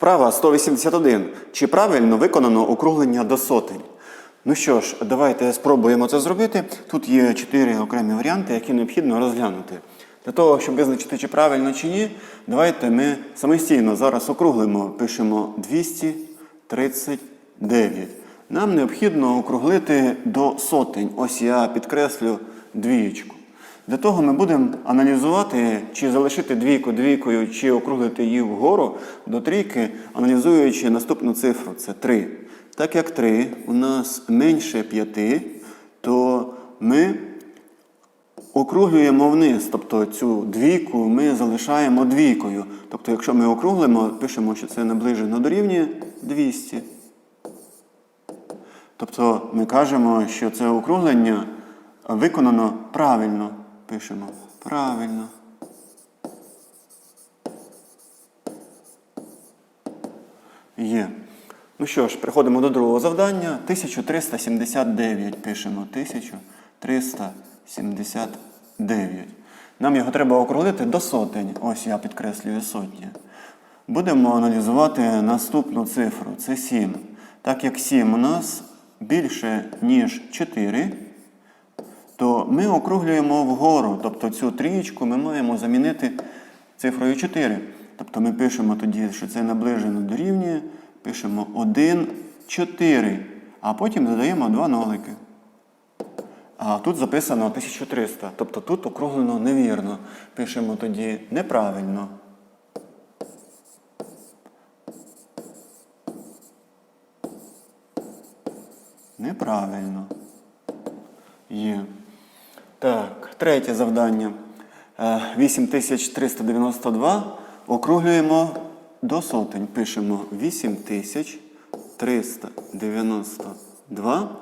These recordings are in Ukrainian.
Вправа 181. Чи правильно виконано округлення до сотень? Ну що ж, давайте спробуємо це зробити. Тут є чотири окремі варіанти, які необхідно розглянути. Для того, щоб визначити, чи правильно чи ні, давайте ми самостійно зараз округлимо, пишемо 239. Нам необхідно округлити до сотень. Ось я підкреслю двієчку. Для того ми будемо аналізувати, чи залишити двійку двійкою, чи округлити її вгору до трійки, аналізуючи наступну цифру це 3. Так як 3 у нас менше 5, то ми округлюємо вниз. Тобто цю двійку ми залишаємо двійкою. Тобто, якщо ми округлимо, пишемо, що це наближено дорівнює 200. Тобто ми кажемо, що це округлення виконано правильно. Пишемо правильно. Є. Ну що ж, переходимо до другого завдання. 1379 пишемо. 1379. Нам його треба округлити до сотень. Ось я підкреслюю сотні. Будемо аналізувати наступну цифру. Це 7. Так як 7 у нас більше, ніж 4, то ми округлюємо вгору. Тобто цю трієчку ми маємо замінити цифрою 4. Тобто ми пишемо тоді, що це наближено дорівнює, пишемо 1, 4, а потім додаємо 2 нолики. А тут записано 1300. Тобто тут округлено невірно. Пишемо тоді неправильно. Неправильно. Є. Так, третє завдання. Е, 8392 округлюємо до сотень. Пишемо 8392.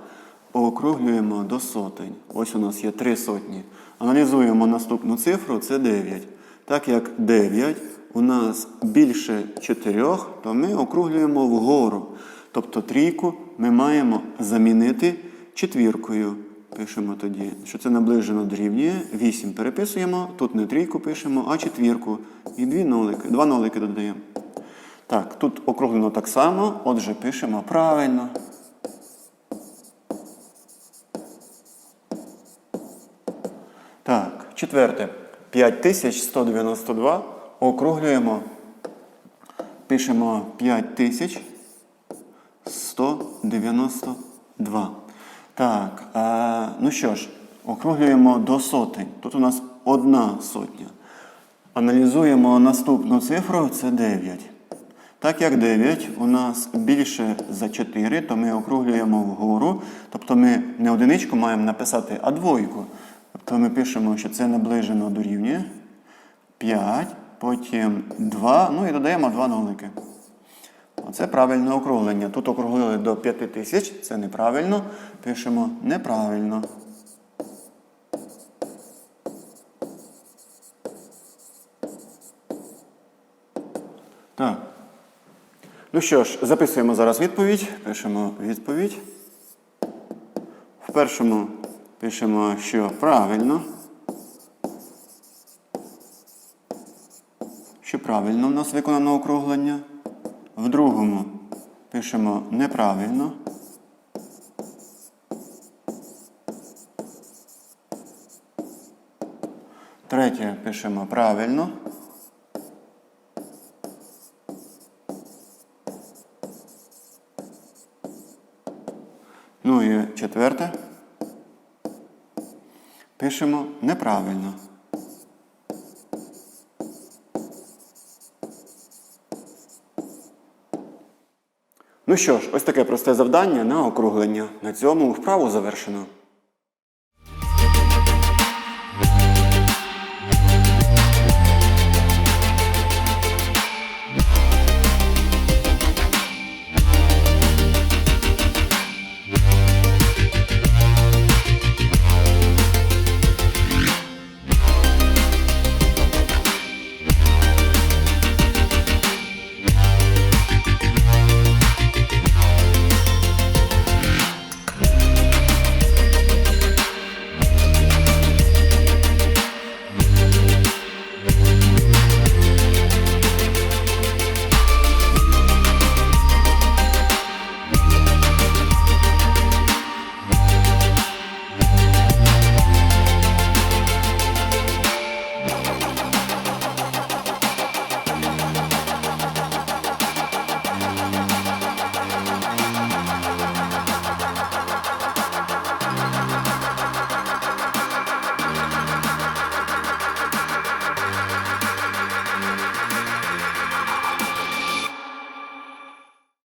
Округлюємо до сотень. Ось у нас є три сотні. Аналізуємо наступну цифру, це 9. Так як 9 у нас більше 4, то ми округлюємо вгору. Тобто трійку ми маємо замінити четвіркою. Пишемо тоді, що це наближено дорівнює. 8 переписуємо, тут не трійку пишемо, а четвірку. І дві нолики, два нолики додаємо. Так, тут округлено так само, отже, пишемо правильно. Так, четверте. 5192 округлюємо. Пишемо 5192. Так, е, ну що ж, округлюємо до сотень. Тут у нас одна сотня. Аналізуємо наступну цифру, це 9. Так як 9 у нас більше за 4, то ми округлюємо вгору. Тобто ми не одиничку маємо написати, а двойку. Тобто ми пишемо, що це наближено дорівнює 5, потім 2, ну і додаємо 2 нолики. Оце правильне округлення. Тут округлили до 5000, це неправильно. Пишемо неправильно. Так. Ну що ж, записуємо зараз відповідь. Пишемо відповідь. В першому пишемо, що правильно. Що правильно в нас виконано округлення. В другому пишемо неправильно. Третє пишемо правильно. Ну і четверте. Пишемо неправильно. Ну що ж, ось таке просте завдання на округлення. На цьому вправу завершено.